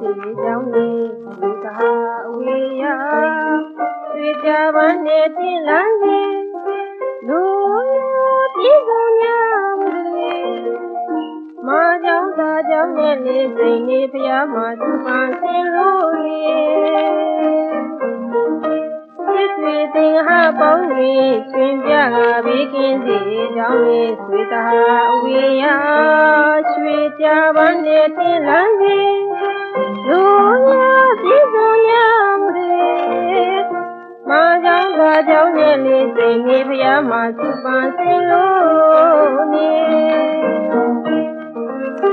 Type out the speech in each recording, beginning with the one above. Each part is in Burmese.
င်းလေးဒီကဝေယရွှေကြပန်းနဲ့တင်လန်းကြီးလူမျိုးပြည်စုံများမလို့မာကြောင့်သာကြောင့်နဲ့နေစိတ်နေဖျားမှာသူပန်းစင်လို့ရေစစ်တွေတင်ဟာပေါင်းတွေတွင်ပြကဘေးကင်းစေကြောင်းလေးဆွေတာအဝေယရွှေကြပန်းနဲ့တင်လန်း စိတ်နေဖျားမှာသူပန်းစင်လို့နေ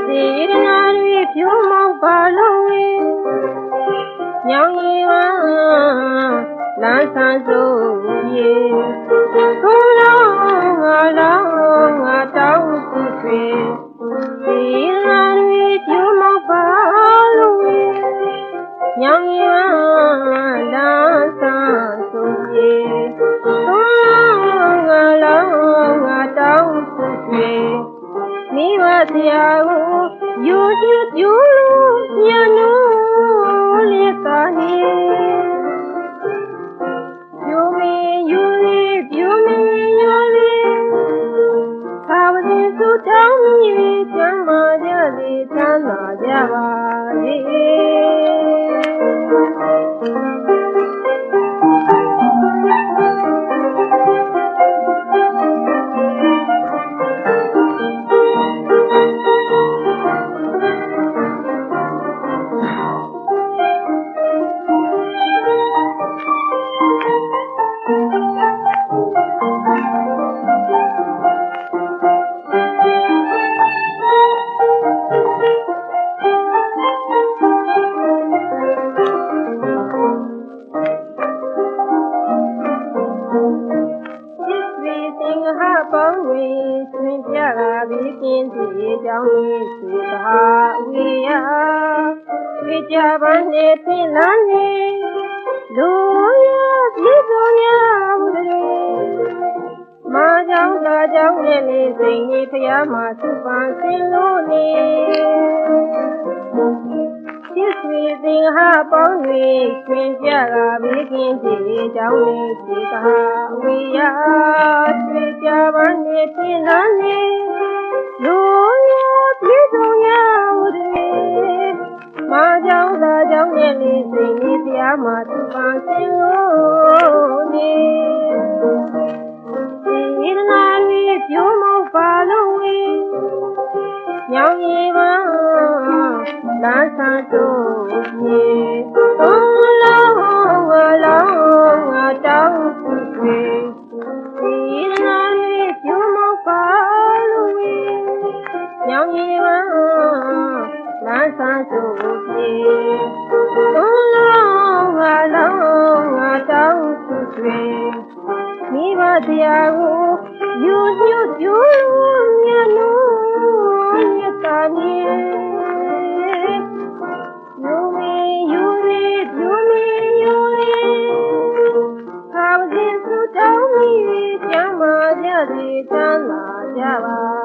စေရနာတွေဖြိုးမောက်ပါလုံးဝေညောင်ရီဝါလမ်းဆန်းစိုးရေကိုယ်လုံးငါလုံးငါတောင်းစုထွေစေရနာတွေဖြိုးမောက်ပါလုံးဝေညောင်ရီဝါ မိဘဆရာကိုယူယူယူလို့ညနိုးလေးကားနေပြိုမင်းယူလေးပြိုမင်းယူလေးသာဝတိစု သာကြပါလေစစ်စီသင်္ဃပေါင်းတွေဆွင်ပြတာဒီကင်းစီကြောင်းလေးစီသာဝေယဝေကြပန်းနေသင်လန်းနေလူရပြည်သူများဘုရားမာကြောင့်သာကြောင့်နဲ့နေစိန်ကြီးဖျားမှာသူပန်းစင်လို့နေစစ်စီသင်္ဃပေါင်းတွေဆွင်ပြတာဘေးကင်းစီကြောင်းလေးစီသာဝေယရွှေကြ ပန်းနေသင်လန်းနေလူရပြည်သူများဘုရားမာကြောင့်သာကြောင့်နဲ့နေစိန်ကြီးဖျားမှာသူပန်းစင်လို့နေဒီနာရီပြုံးမောပါလို့ဝေးညောင်ရီပါလမ်းဆန်း ပင်မိဘတရားကိုယူညွတ်ယူမြတ်လို့မြတ်တာမြေယူမေယူမေယူမေယူမေသာဝတိသုထောင်းမိကျမ်းမာကြသည်ချမ်းသာကြပါ